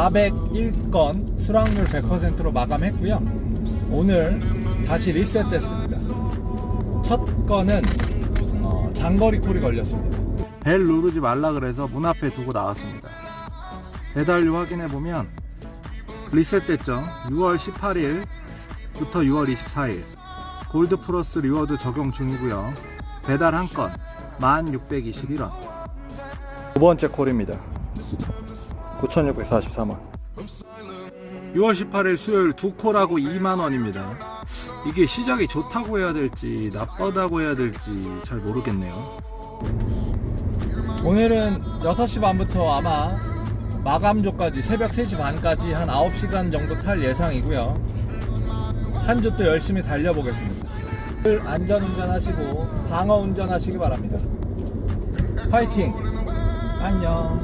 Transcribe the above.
401건 수락률 100%로 마감했고요. 오늘 다시 리셋됐습니다. 첫 건은 어, 장거리 콜이 걸렸습니다. 벨 누르지 말라 그래서 문 앞에 두고 나왔습니다. 배달료 확인해 보면 리셋됐죠. 6월 18일부터 6월 24일 골드 플러스 리워드 적용 중이고요. 배달 한 건 1621원. 두 번째 콜입니다. 9643원. 6월 18일 수요일 두 콜하고 2만원입니다. 이게 시작이 좋다고 해야 될지 나쁘다고 해야 될지 잘 모르겠네요. 오늘은 6시 반부터 아마 마감조까지 새벽 3시 반까지 한 9시간 정도 탈 예상이고요. 한 주 또 열심히 달려보겠습니다. 안전 운전 하시고 방어 운전 하시기 바랍니다. 파이팅! 안녕!